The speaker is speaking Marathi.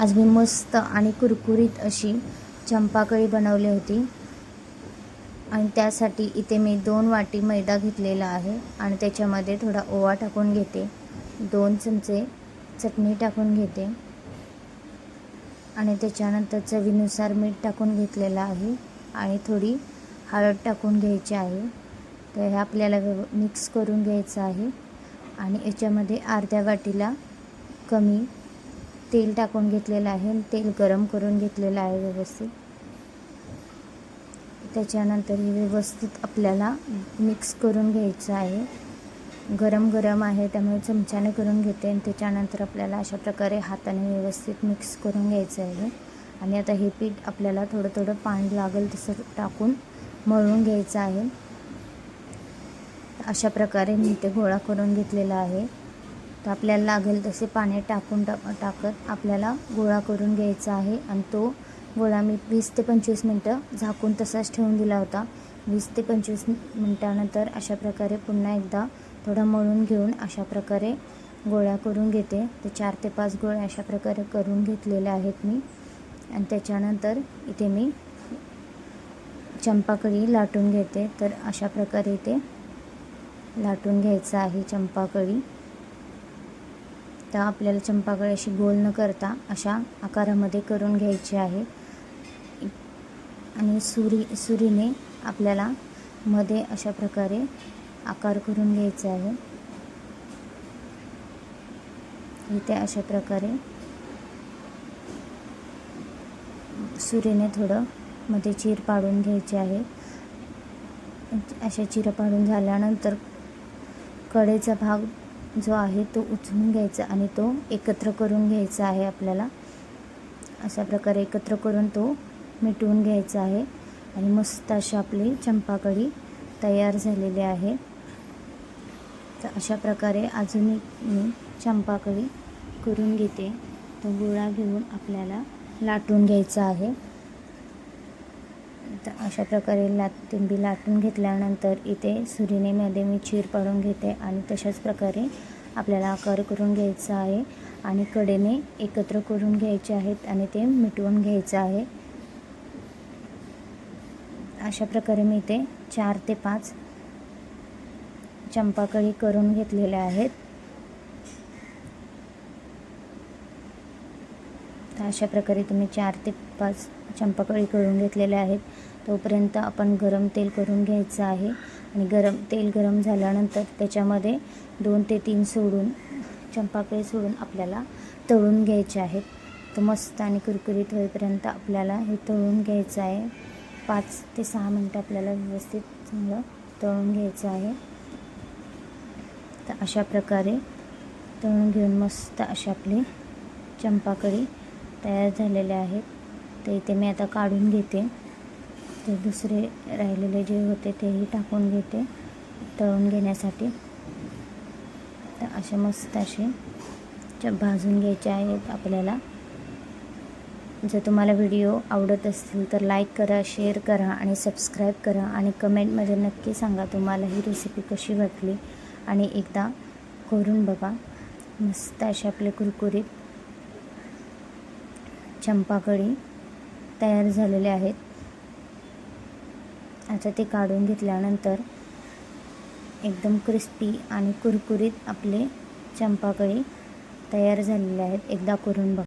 आज मी मस्त आणि कुरकुरीत अशी चंपाकळी बनवली होती. आणि त्यासाठी इथे मी दोन वाटी मैदा घेतलेला आहे आणि त्याच्यामध्ये थोडा ओवा टाकून घेते. दोन चमचे चटणी टाकून घेते. आणि त्याच्यानंतर चवीनुसार मीठ टाकून घेतलेलं आहे आणि थोडी हळद टाकून घ्यायची आहे. तर हे आपल्याला व्यव मिक्स करून घ्यायचं आहे. आणि याच्यामध्ये अर्ध्या वाटीला कमी तेल टाकून घेतलेलं आहे तेल गरम करून घेतलेलं आहे व्यवस्थित. त्याच्यानंतर हे व्यवस्थित आपल्याला मिक्स करून घ्यायचं आहे. गरम गरम आहे त्यामुळे चमच्याने करून घेते आणि त्याच्यानंतर आपल्याला अशा प्रकारे हाताने व्यवस्थित मिक्स करून घ्यायचं आहे. आणि आता हे पीठ आपल्याला थोडं थोडं पाणी लागेल तसं टाकून मळून घ्यायचं आहे. अशा प्रकारे मी ते गोळा करून घेतलेला आहे. तर आपल्याला लागेल तसे पाणी टाकून टाक टाकत आपल्याला गोळा करून घ्यायचा आहे. आणि तो गोळा मी वीस ते पंचवीस मिनटं झाकून तसाच ठेवून दिला होता. वीस ते पंचवीस मिनटानंतर अशा प्रकारे पुन्हा एकदा थोडा मळून घेऊन अशा प्रकारे गोळ्या करून घेते. तर चार ते पाच गोळ्या अशा प्रकारे करून घेतलेल्या आहेत मी. आणि त्याच्यानंतर इथे मी चंपाकळी लाटून घेते. तर अशा प्रकारे इथे लाटून घ्यायचं आहे चंपाकळी. तर आपल्याला चंपाकळी अशी गोल न करता अशा आकारामध्ये करून घ्यायची आहे. आणि सुरी सुरीने आपल्याला मध्ये अशा प्रकारे आकार करून घ्यायचा आहे. इथे अशा प्रकारे सुरीने थोडं मध्ये चीर पाडून घ्यायचे आहे. अशा चिरं पाडून झाल्यानंतर कडेचा भाग जो आहे तो उचलून घ्यायचा आणि तो एकत्र करून घ्यायचा आहे आपल्याला. अशा प्रकारे एकत्र करून तो मिटवून घ्यायचा आहे. आणि मस्त अशी आपली चंपाकळी तयार झालेली आहे. तर अशा प्रकारे अजून मी चंपाकळी करून घेते. तो गोळा घेऊन आपल्याला लाटून घ्यायचा आहे. तर अशा प्रकारे लाटिंबी लाटून घेतल्यानंतर इथे सुरिनेमध्ये मी चीर पाडून घेते आणि तशाच प्रकारे आपल्याला आकार करून घ्यायचा आहे आणि कडेने एकत्र करून घ्यायचे आहेत आणि ते मिटवून घ्यायचं आहे. अशा प्रकारे मी इथे चार ते पाच चंपाकळी करून घेतलेल्या आहेत. तर अशा प्रकारे तुम्ही चार ते पाच चंपाकळी करून घेतलेल्या आहेत. तोपर्यंत आपण गरम तेल करून घ्यायचं आहे. आणि गरम तेल गरम झाल्यानंतर त्याच्यामध्ये दोन ते तीन सोडून चंपाकळी सोडून आपल्याला तळून घ्यायचे आहेत. तर मस्त आणि कुरकुरीत होईपर्यंत आपल्याला हे तळून घ्यायचं आहे. पाच ते सहा मिनटं आपल्याला व्यवस्थित चांगलं तळून घ्यायचं आहे. तर अशा प्रकारे तळून घेऊन मस्त अशा आपली चंपाकळी तयार झालेले आहेत. तर इथे मी आता काढून घेते. ते दुसरे राहिलेले जे होते तेही टाकून घेते तळून घेण्यासाठी. तर असे मस्त असे च भाजून घ्यायचे आहेत आपल्याला. जर तुम्हाला व्हिडिओ आवडत असतील तर लाईक करा शेअर करा आणि सबस्क्राईब करा आणि कमेंटमध्ये नक्की सांगा तुम्हाला ही रेसिपी कशी वाटली. आणि एकदा करून बघा. मस्त असे आपले कुरकुरीत चंपाकळी तयार झालेले आहेत. आता ते काढून घेतल्यानंतर एकदम क्रिस्पी आणि कुरकुरीत आपले चंपाकळी तयार झालेले आहेत. एकदा करून बघा.